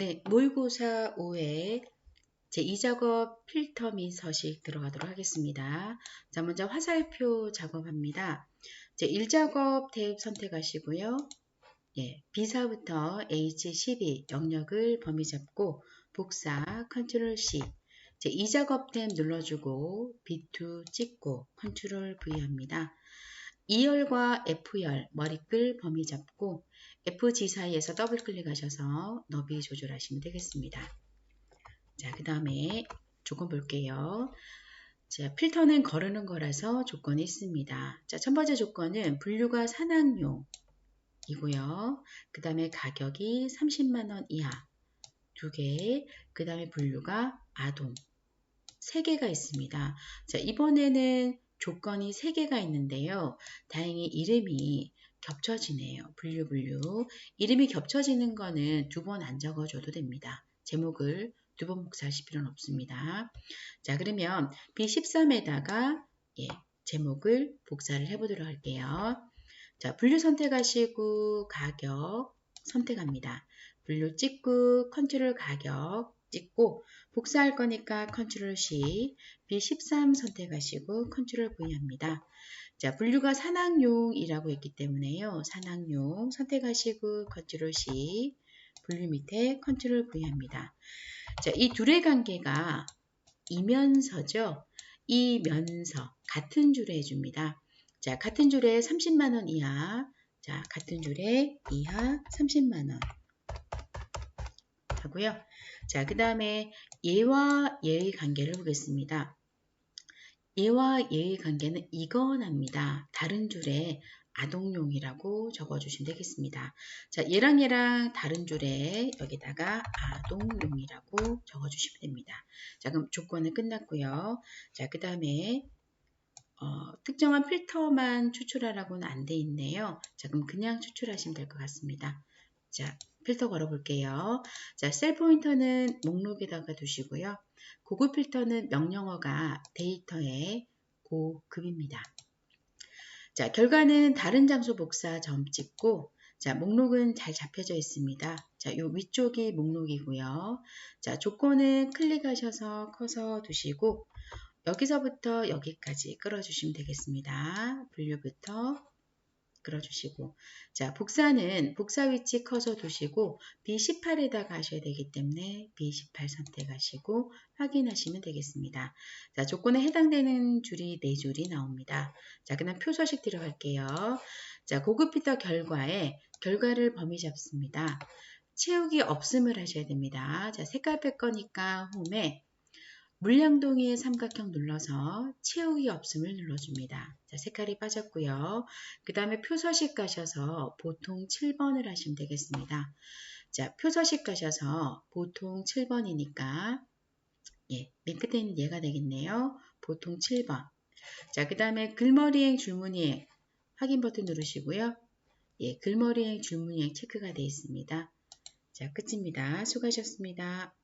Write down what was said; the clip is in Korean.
네, 모의고사 5회 제2작업 필터 및 서식 들어가도록 하겠습니다. 자, 먼저 화살표 작업합니다. 제1작업 탭 선택하시고요. 예, B사부터 H12 영역을 범위 잡고 복사 컨트롤 C 제2작업 탭 눌러주고 B2 찍고 컨트롤 V 합니다. 2열과 F열 머리끌 범위 잡고 Fg 사이에서 더블 클릭하셔서 너비 조절하시면 되겠습니다. 자, 그 다음에 조건 볼게요. 자, 필터는 거르는 거라서 조건이 있습니다. 자, 첫 번째 조건은 분류가 산악용이고요. 그 다음에 가격이 30만원 이하 두 개, 그 다음에 분류가 아동 세 개가 있습니다. 자, 이번에는 조건이 세 개가 있는데요. 다행히 이름이 겹쳐지네요. 분류 분류. 이름이 겹쳐지는 거는 두 번 안 적어줘도 됩니다. 제목을 두 번 복사하실 필요는 없습니다. 자 그러면 B13에다가 예, 제목을 복사를 해보도록 할게요. 자 분류 선택하시고 가격 선택합니다. 분류 찍고 컨트롤 가격 찍고 복사할 거니까 컨트롤 C B13 선택하시고 컨트롤 V 합니다. 자, 분류가 산악용이라고 했기 때문에요. 산악용 선택하시고 컨트롤 C, 분류 밑에 컨트롤 V 합니다. 자, 이 둘의 관계가 이면서죠. 이면서 같은 줄에 해줍니다. 자, 같은 줄에 30만원 이하, 자, 같은 줄에 이하 30만원 하고요. 자, 그 다음에 얘와 얘의 관계를 보겠습니다. 얘와 얘의 관계는 이거납니다. 다른 줄에 아동용이라고 적어주시면 되겠습니다. 자, 얘랑 얘랑 다른 줄에 여기다가 아동용이라고 적어주시면 됩니다. 자, 그럼 조건은 끝났고요. 자, 그 다음에 어, 특정한 필터만 추출하라고는 안 돼 있네요. 자, 그럼 그냥 추출하시면 될 것 같습니다. 자, 필터 걸어 볼게요. 자, 셀 포인터는 목록에다가 두시고요. 고급 필터는 명령어가 데이터의 고급입니다. 자, 결과는 다른 장소 복사 점 찍고 자, 목록은 잘 잡혀져 있습니다. 자, 요 위쪽이 목록이고요. 자, 조건은 클릭하셔서 커서 두시고 여기서부터 여기까지 끌어주시면 되겠습니다. 분류부터 끌어주시고 자 복사는 복사 위치 커서 두시고 B18에다가 하셔야 되기 때문에 B18 선택하시고 확인하시면 되겠습니다. 자 조건에 해당되는 줄이 4줄이 나옵니다. 자 그다음 표서식 들어갈게요. 자 고급 필터 결과에 결과를 범위 잡습니다. 채우기 없음을 하셔야 됩니다. 자 색깔 뺄 거니까 홈에 물량동이의 삼각형 눌러서 채우기 없음을 눌러줍니다. 자, 색깔이 빠졌고요. 그 다음에 표서식 가셔서 보통 7번을 하시면 되겠습니다. 자, 표서식 가셔서 보통 7번이니까 예, 맨 끝에 있는 얘가 되겠네요. 보통 7번. 자, 그 다음에 글머리행 줄무늬행 확인 버튼 누르시고요. 예, 글머리행 줄무늬행 체크가 되어 있습니다. 자, 끝입니다. 수고하셨습니다.